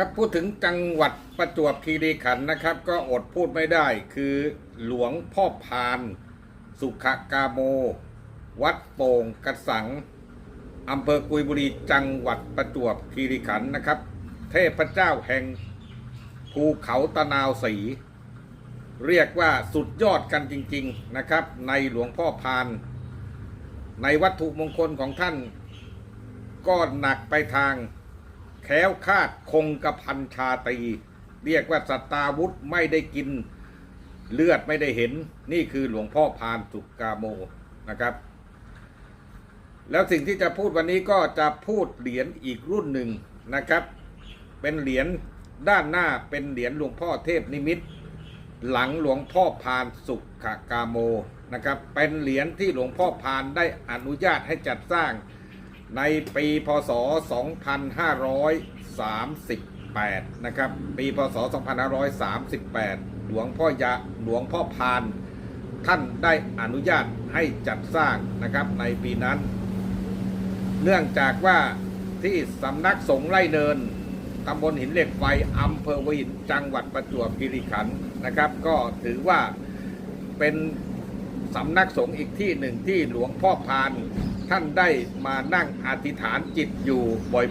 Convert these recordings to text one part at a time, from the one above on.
ครับพูดถึงจังหวัดประจวบคีรีขันธ์นะครับ ก็อดพูดไม่ได้คือหลวงพ่อพานสุขกาโม วัดโป่งกระสังอำเภอกุยบุรีจังหวัดประจวบคีรีขันธ์นะครับ เทพเจ้าแห่งภูเขาตะนาวสี เรียกว่าสุดยอดกันจริง ๆนะครับ ในหลวงพ่อพาน ในวัตถุมงคลของท่าน ก็หนักไปทาง แค้วคาดคงกระพันชาตรีเรียกว่าสัตาวุธไม่ได้กินเลือดไม่ได้เห็น นี่คือหลวงพ่อพานสุกาโมนะครับ แล้วสิ่งที่จะพูดวันนี้ก็จะพูดเหรียญอีกรุ่นหนึ่งนะครับ เป็นเหรียญด้านหน้าเป็นเหรียญหลวงพ่อเทพนิมิต หลังหลวงพ่อพานสุขกาโมนะครับ เป็นเหรียญที่หลวงพ่อพานได้อนุญาตให้จัดสร้าง ในปีพศ 2538 นะครับ ปีพศ 2538 หลวงพ่อยะหลวงพ่อพาน ท่านได้อนุญาตให้จัดสร้างนะครับในปีนั้น เนื่องจากว่าที่สำนักสงฆ์ไร่เนินตำบลหินเหล็กไฟอำเภอวหินจังหวัดประจวบคีรีขันธ์นะครับ ก็ถือว่าเป็น สำนักสงฆ์อีกที่หนึ่งที่หลวงพ่อพานท่านได้มานั่งอธิษฐานจิตอยู่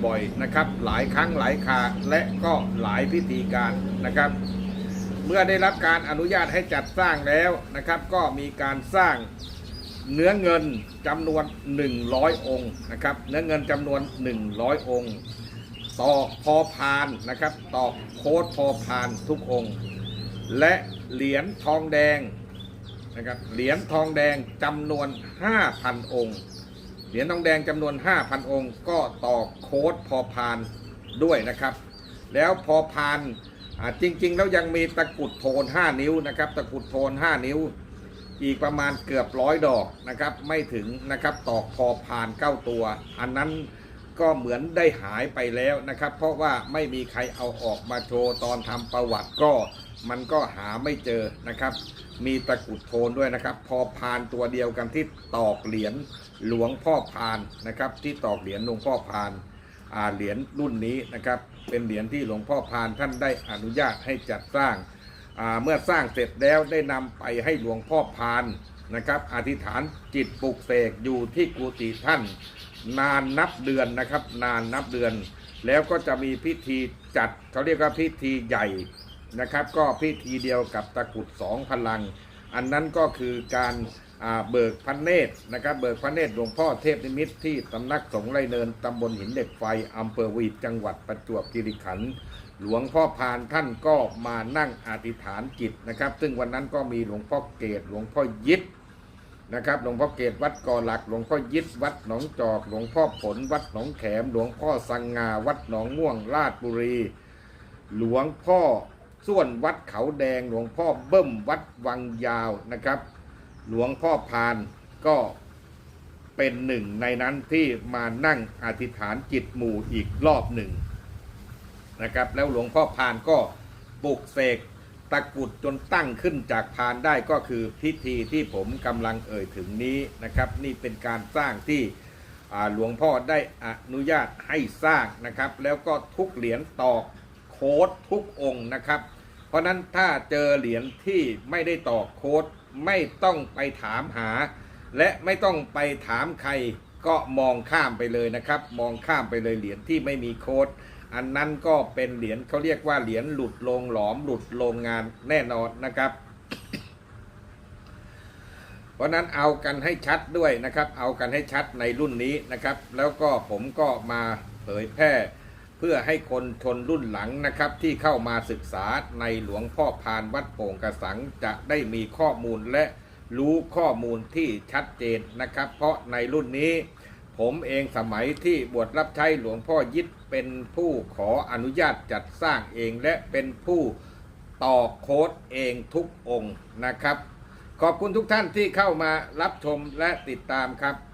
บ่อยๆนะครับ หลายครั้งหลายคาและก็หลายพิธีการนะครับ เมื่อได้รับการอนุญาตให้จัดสร้างแล้วนะครับ ก็มีการสร้างเนื้อเงินจำนวน 100 องค์นะครับ เนื้อเงินจำนวน 100 องค์ตอกพอพานนะครับตอกโค้ดพอพานทุกองค์ และเหรียญทองแดง นะครับเหรียญทองแดงจำนวน 5,000 องค์ เหรียญทองแดงจำนวน 5,000 องค์ ก็ตอกโค้ดพอพานด้วยนะครับ แล้วพอพานจริง ๆ แล้วยังมีตะกุดโทน 5 นิ้วนะครับ ตะกุดโทน 5 นิ้ว อีกประมาณเกือบร้อยดอกนะครับ ไม่ถึงนะครับตอกพอพาน9ตัว อันนั้นก็เหมือนได้หายไปแล้วนะครับ เพราะว่าไม่มีใครเอาออกมาโชว์ตอนทำประวัติก็ มันก็หาไม่เจอนะครับ มีตะกุดโทนด้วยนะครับ พอพานตัวเดียวกันที่ตอกเหรียญหลวงพ่อพานนะครับ ที่ตอกเหรียญหลวงพ่อพานเหรียญรุ่นนี้นะครับ เป็นเหรียญที่หลวงพ่อพานท่านได้อนุญาตให้จัดสร้างาเมื่อสร้างเสร็จแล้วได้นำไปให้หลวงพ่อพานนะครับ อธิษฐานจิตปลุกเสกอยู่ที่กุฏิท่าน นานนับเดือนนะครับ นานนับเดือน แล้วก็จะมีพิธีจัดเขาเรียกว่าพิธีใหญ่ นะครับ ก็พิธีเดียวกับตะกุดสองพลัง อันนั้นก็คือการเบิกพระเนตรนะครับเบิกพระเนตรหลวงพ่อเทพนิมิตรที่สำนักสงฆ์ไรเนินตำบลหินเหล็กไฟอำเภอวีจังหวัดประจวบคีรีขันธ์หลวงพ่อพานท่านก็มานั่งอธิษฐานจิตนะครับ ซึ่งวันนั้นก็มีหลวงพ่อเกตหลวงพ่อยิดนะครับหลวงพ่อเกตวัดกอหลัก หลวงพ่อยิดวัดหนองจอก หลวงพ่อผลวัดหนองแขม หลวงพ่อสังงา วัดหนองม่วงราชบุรี หลวงพ่อ ส่วนวัดเขาแดงหลวงพ่อเบิ้มวัดวังยาวนะครับ หลวงพ่อพานก็เป็นหนึ่งในนั้นที่มานั่งอธิษฐานจิตหมู่อีกรอบหนึ่งนะครับแล้วหลวงพ่อพานก็ปลุกเสกตะกุดจนตั้งขึ้นจากพานได้ก็คือพิธีที่ผมกำลังเอ่ยถึงนี้นะครับ นี่เป็นการสร้างที่หลวงพ่อได้อนุญาตให้สร้างนะครับ แล้วก็ทุกเหรียญตอกโค้ดทุกองค์นะครับ ราะนั้นถ้าเจอเหรียญที่ไม่ได้ตอกโค้ดไม่ต้องไปถามหา และไม่ต้องไปถามใครก็มองข้ามไปเลยนะครับ มองข้ามไปเลยเหรียญที่ไม่มีโค้ดอันนั้นก็เป็นเหรียญเขาเรียกว่าเหรียญหลุดลงหลอมหลุดโรงงานแน่นอนนะครับ เพราะนั้นเอากันให้ชัดด้วยนะครับ เอากันให้ชัดในรุ่นนี้นะครับ แล้วก็ผมก็มาเผยแพร่ เพื่อให้คนชนรุ่นหลังนะครับ ที่เข้ามาศึกษาในหลวงพ่อพานวัดโป่งกระสังจะได้มีข้อมูลและรู้ข้อมูลที่ชัดเจนนะครับ เพราะในรุ่นนี้ ผมเองสมัยที่บวชรับใช้หลวงพ่อยิดเป็นผู้ขออนุญาตจัดสร้างเองและเป็นผู้ต่อโค้ดเองทุกองค์นะครับ ขอบคุณทุกท่านที่เข้ามารับชมและติดตามครับ